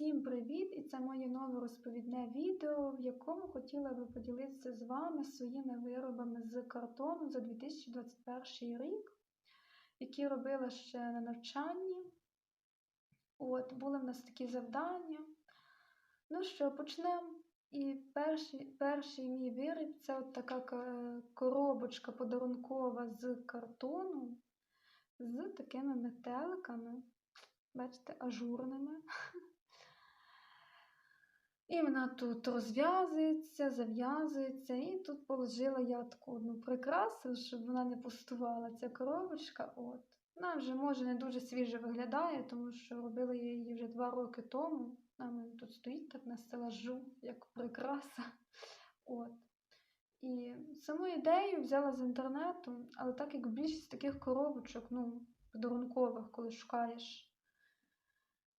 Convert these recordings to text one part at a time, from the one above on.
Всім привіт! І це моє нове розповідне відео, в якому хотіла би поділитися з вами своїми виробами з картону за 2021 рік, які робила ще на навчанні. От, були в нас такі завдання. Ну що, почнемо. І перший перший мій виріб це от така коробочка подарункова з картону, з такими метеликами, бачите, ажурними. І вона тут розв'язується, зав'язується, і тут положила я таку одну прикрасу, щоб вона не пустувала ця коробочка. От. Вона вже, може, не дуже свіже виглядає, тому що робила я її вже два роки тому. Вона тут стоїть так на стелажу, як прикраса. От. І саму ідею взяла з інтернету, але так як більшість таких коробочок, ну, подарункових, коли шукаєш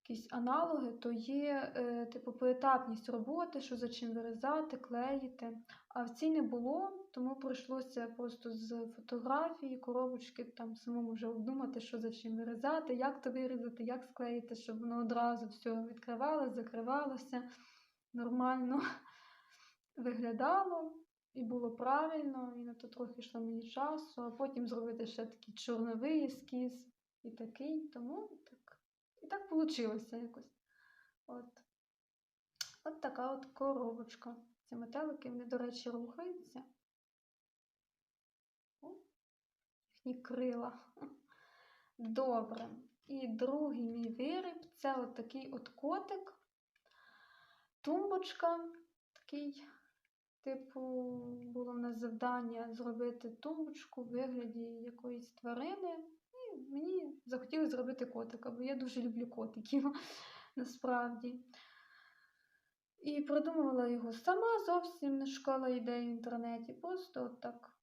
якісь аналоги, то є е, типу поетапність роботи, що за чим вирізати, клеїти. А в цій не було, тому прийшлося просто з фотографії, коробочки там самому вже обдумати, що за чим вирізати, як то вирізати, як склеїти, щоб воно одразу все відкривалося, закривалося, нормально виглядало. І було правильно, і на то трохи йшло мені часу, а потім зробити ще такий чорновий ескіз і такий. Тому так вийшло якось. От От така от коробочка. Ці метелики, вони, до речі, рухаються. О, їхні крила. Добре. І другий мій виріб це от такий от котик, тумбочка. Такий, типу, було в нас завдання зробити тумбочку в вигляді якоїсь тварини І мені захотілося зробити котика, бо я дуже люблю котиків насправді. І придумувала його сама, зовсім не шукала ідей в інтернеті. Просто от так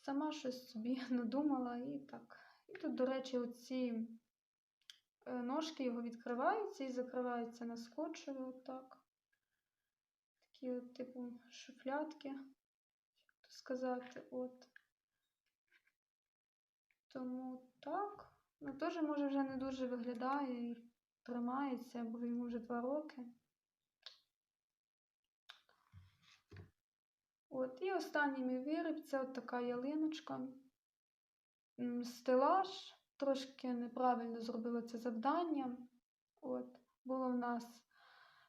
сама щось собі надумала і так. І тут, до речі, оці е, ножки його відкриваються і закриваються на скотчеві отак. Такі от, типу, шуфлятки, як сказати, от. Тому так. Ну, теж, може, вже не дуже виглядає і тримається, бо йому вже два роки. От, І останній мій виріб це от така ялиночка. Стелаж. Трошки неправильно зробила це завдання. От, Було в нас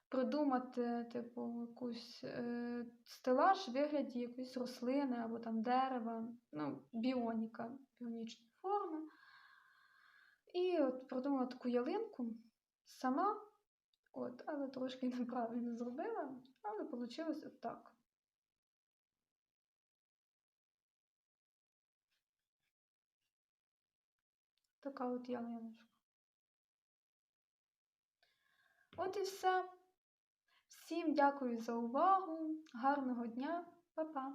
придумати, типу, якусь е, стелаж в вигляді якоїсь рослини або там дерева, ну, біоніка, біонічної форми. І от продумала таку ялинку сама, от, але трошки неправильно зробила, але вийшло от так. Така от ялиночка. От і все. Всім дякую за увагу, гарного дня, Па-па!